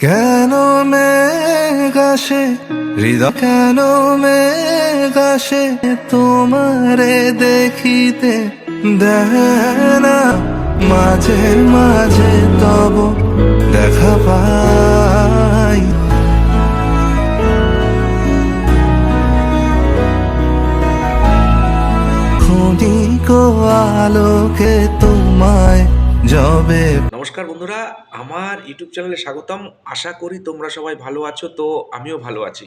কেন মেঘাসে হৃদয় কেন মেঘাসে তোমারে দেখিতে দেনা। মাঝে মাঝে তব দেখা পাই। ক্ষণিক আলোকে তোমায় যবে। নমস্কার বন্ধুরা, আমার ইউটিউব চ্যানেলে স্বাগতম। আশা করি তোমরা সবাই ভালো আছো, তো আমিও ভালো আছি।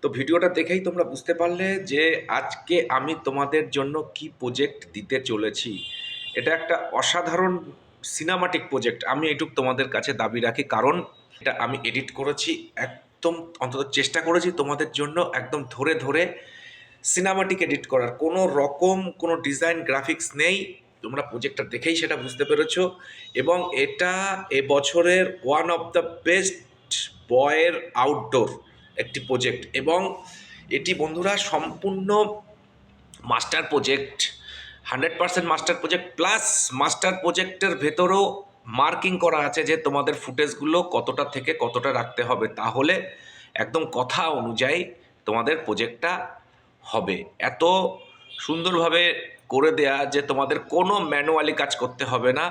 তো ভিডিওটা দেখেই তোমরা বুঝতে পারলে যে আজকে আমি তোমাদের জন্য কি প্রজেক্ট দিতে চলেছি। এটা একটা অসাধারণ সিনেমাটিক প্রজেক্ট আমি এটুক তোমাদের কাছে দাবি রাখি, কারণ এটা আমি এডিট করেছি, একদম অন্তত চেষ্টা করেছি তোমাদের জন্য একদম ধরে ধরে সিনেমাটিক এডিট করার। কোনো রকম কোনো ডিজাইন গ্রাফিক্স নেই। তোমরা প্রজেক্টটা দেখেই সেটা বুঝতে পেরেছ। এবং এটা এ বছরের ওয়ান অফ দ্য বেস্ট বয়ের আউটডোর একটি প্রজেক্ট এবং এটি বন্ধুরা সম্পূর্ণ master project hundred percent master project plus master প্রজেক্টের ভেতরেও মার্কিং করা আছে যে তোমাদের ফুটেজগুলো কতটা থেকে কতটা রাখতে হবে। তাহলে একদম কথা অনুযায়ী তোমাদের প্রজেক্টটা হবে। এত সুন্দরভাবে করে দেয়া যে তোমাদের কোনো ম্যানুয়ালি কাজ করতে হবে না।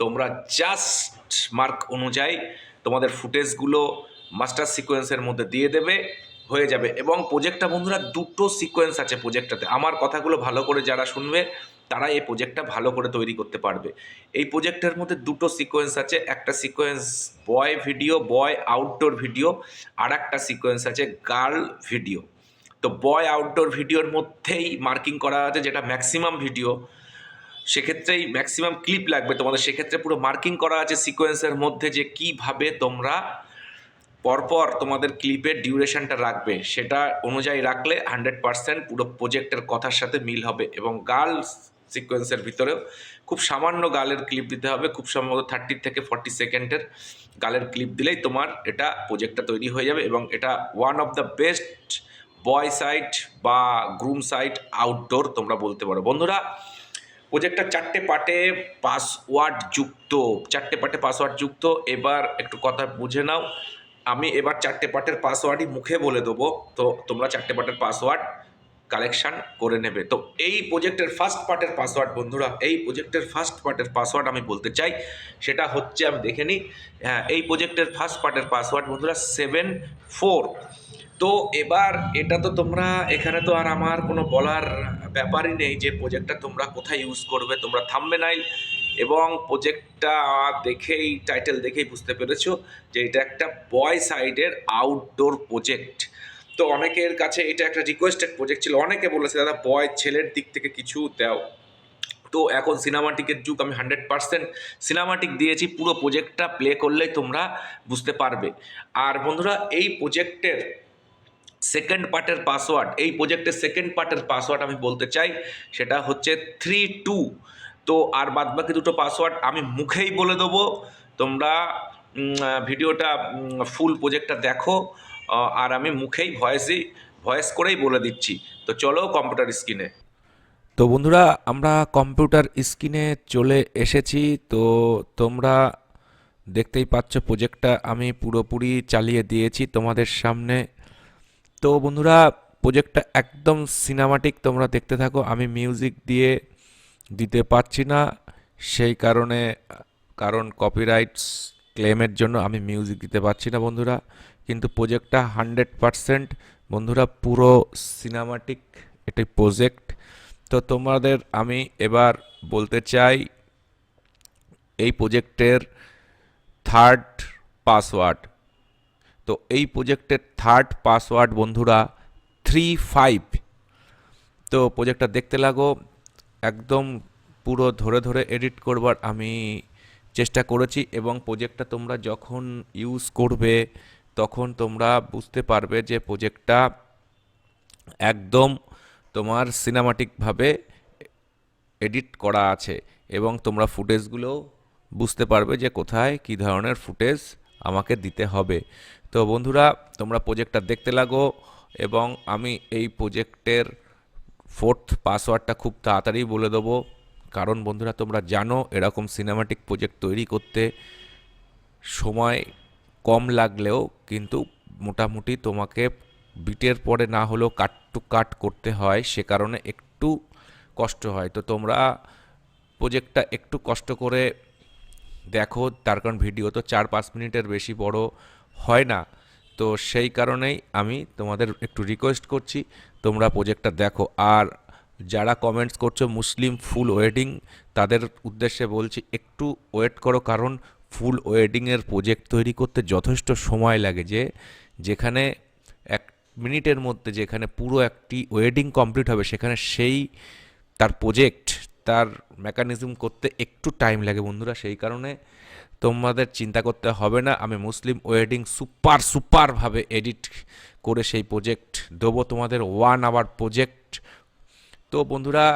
তোমরা জাস্ট মার্ক অনুযায়ী তোমাদের ফুটেজগুলো মাস্টার সিকোয়েন্সের মধ্যে দিয়ে দেবে, হয়ে যাবে। এবং প্রজেক্টটা বন্ধুরা দুটো সিকোয়েন্স আছে প্রজেক্টটাতে আমার কথাগুলো ভালো করে যারা শুনবে, তারা এই প্রজেক্টটা ভালো করে তৈরি করতে পারবে। এই প্রজেক্টের মধ্যে দুটো সিকোয়েন্স আছে। একটা sequence boy video boy outdoor video আর একটা সিকোয়েন্স আছে গার্ল ভিডিও তো বয় আউটডোর ভিডিওর মধ্যেই মার্কিং করা আছে, যেটা ম্যাক্সিমাম ভিডিও সেক্ষেত্রেই ম্যাক্সিমাম ক্লিপ লাগবে তোমাদের। সেক্ষেত্রে পুরো মার্কিং করা আছে সিকোয়েন্সের মধ্যে যে কীভাবে তোমরা পরপর তোমাদের ক্লিপের ডিউরেশনটা রাখবে। সেটা অনুযায়ী রাখলে হান্ড্রেড পার্সেন্ট পুরো প্রজেক্টের কথার সাথে মিল হবে এবং গার্লস সিকোয়েন্সের ভিতরেও খুব সামান্য গালের ক্লিপ দিতে হবে। খুব সম্ভবত থার্টি থেকে ফর্টি সেকেন্ডের গালের ক্লিপ দিলেই তোমার এটা প্রজেক্টটা তৈরি হয়ে যাবে এবং এটা one of the best boy side বা গ্রুম সাইট আউটডোর তোমরা বলতে পারো। বন্ধুরা প্রজেক্টটা চারটে পার্টে পাসওয়ার্ড যুক্ত, চারটে পার্টে পাসওয়ার্ড যুক্ত। এবার একটু কথা বুঝে নাও। আমি এবার চারটে পার্টের পাসওয়ার্ডই মুখে বলে দেবো। তো তোমরা চারটে পার্টের পাসওয়ার্ড কালেকশান করে নেবে। তো এই প্রজেক্টের ফার্স্ট পার্টের পাসওয়ার্ড বন্ধুরা, এই প্রজেক্টের ফার্স্ট পার্টের পাসওয়ার্ড আমি বলতে চাই। সেটা হচ্ছে, আমি দেখে নিই। হ্যাঁ এই প্রজেক্টের ফার্স্ট পার্টের পাসওয়ার্ড বন্ধুরা সেভেন ফোর তো এবার এটা তো তোমরা, এখানে তো আর আমার কোনো বলার ব্যাপারই নেই যে প্রজেক্টটা তোমরা কোথায় ইউজ করবে, তোমরা থামবে নাই এবং প্রজেক্টটা দেখেই টাইটেল দেখেই বুঝতে পেরেছ যে এটা একটা বয় সাইডের আউটডোর প্রজেক্ট তো অনেকের কাছে এটা একটা রিকোয়েস্টেড প্রজেক্ট ছিল। অনেকে বলেছে, দাদা বয় ছেলের দিক থেকে কিছু দাও। তো এখন সিনেমাটিকের যুগ, আমি হান্ড্রেড পার্সেন্ট সিনেমাটিক দিয়েছি, পুরো প্রজেক্টটা প্লে করলেই তোমরা বুঝতে পারবে। আর বন্ধুরা, এই প্রজেক্টের সেকেন্ড পার্টের পাসওয়ার্ড এই প্রজেক্টের সেকেন্ড পার্টের পাসওয়ার্ড আমি বলতে চাই, সেটা হচ্ছে থ্রি টু তো আর বাদবাকি দুটো পাসওয়ার্ড আমি মুখেই বলে দেবো। তোমরা ভিডিওটা ফুল প্রজেক্টটা দেখো আর আমি মুখেই ভয়েসই ভয়েস করেই বলে দিচ্ছি। তো চলো কম্পিউটার স্ক্রিনে তো বন্ধুরা, আমরা কম্পিউটার স্ক্রিনে চলে এসেছি। তো তোমরা দেখতেই পাচ্ছ প্রজেক্টটা আমি পুরোপুরি চালিয়ে দিয়েছি তোমাদের সামনে। তো বন্ধুরা প্রজেক্টটা একদম সিনেমাটিক তোমরা দেখতে থাকো। আমি মিউজিক দিয়ে দিতে পারছি না। সেই কারণে, কারণ কপিরাইটস ক্লেমের জন্য আমি মিউজিক দিতে পারছি না বন্ধুরা। কিন্তু প্রজেক্টটা হান্ড্রেড পারসেন্ট বন্ধুরা, পুরো সিনেমাটিক একটি প্রজেক্ট তো তোমাদের, আমি এবার বলতে চাই, এই প্রজেক্টের থার্ড পাসওয়ার্ড তো এই প্রজেক্টের থার্ড পাসওয়ার্ড বন্ধুরা থ্রি ফাইভ তো প্রজেক্টটা দেখতে লাগো, একদম পুরো ধরে ধরে এডিট করবার আমি চেষ্টা করেছি এবং প্রজেক্টটা তোমরা যখন ইউজ করবে, তখন তোমরা বুঝতে পারবে যে প্রজেক্টটা একদম তোমার সিনেমাটিকভাবে এডিট করা আছে এবং তোমরা ফুটেজগুলো বুঝতে পারবে যে কোথায় কী ধরনের ফুটেজ আমাকে দিতে হবে। তো বন্ধুরা, তোমরা প্রজেক্টটা দেখতে লাগো এবং আমি এই প্রোজেক্টের ফোর্থ পাসওয়ার্ডটা খুব তাড়াতাড়ি বলে দেবো। কারণ বন্ধুরা, তোমরা জানো এরকম সিনেমাটিক প্রজেক্ট তৈরি করতে সময় কম লাগলেও কিন্তু মোটামুটি তোমাকে বিটের পরে না হলেও কাট টু কাট করতে হয়, সে কারণে একটু কষ্ট হয়। তো তোমরা প্রোজেক্টটা একটু কষ্ট করে দেখো, তার কারণ ভিডিও তো চার পাঁচ মিনিটের বেশি বড় হয় না। তো সেই কারণেই আমি তোমাদের একটু রিকোয়েস্ট করছি, তোমরা প্রজেক্টটা দেখো। আর যারা কমেন্টস করছ মুসলিম ফুল ওয়েডিং তাদের উদ্দেশ্যে বলছি একটু ওয়েট করো, কারণ ফুল ওয়েডিংয়ের প্রজেক্ট তৈরি করতে যথেষ্ট সময় লাগে যে, যেখানে এক মিনিটের মধ্যে যেখানে পুরো একটি ওয়েডিং কমপ্লিট হবে, সেখানে সেই তার প্রজেক্ট তার মেকানিজম করতে একটু টাইম লাগে বন্ধুরা। সেই কারণে তোমাদের চিন্তা করতে হবে না। আমি মুসলিম ওয়েডিং সুপার সুপারভাবে এডিট করে সেই প্রজেক্ট দেবো তোমাদের ওয়ান আওয়ার প্রজেক্ট তো বন্ধুরা,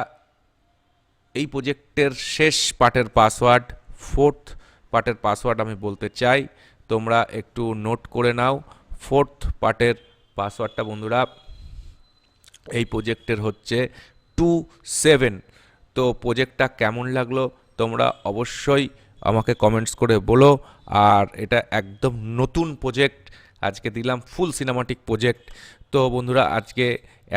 এই প্রজেক্টের শেষ পার্টের পাসওয়ার্ড ফোর্থ পার্টের পাসওয়ার্ড আমি বলতে চাই। তোমরা একটু নোট করে নাও। ফোর্থ পার্টের পাসওয়ার্ডটা বন্ধুরা, এই প্রজেক্টের হচ্ছে টু সেভেন তো প্রোজেক্টটা কেমন লাগল তোমরা অবশ্যই আমাকে কমেন্টস করে বলো। আর এটা একদম নতুন প্রোজেক্ট আজকে দিলাম ফুল সিনেমাটিক প্রোজেক্ট তো বন্ধুরা, আজকে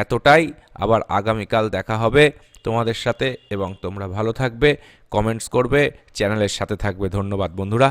এতটাই। আবার আগামীকাল দেখা হবে তোমাদের সাথে এবং তোমরা ভালো থাকবে কমেন্টস করবে চ্যানেলের সাথে থাকবে। ধন্যবাদ বন্ধুরা।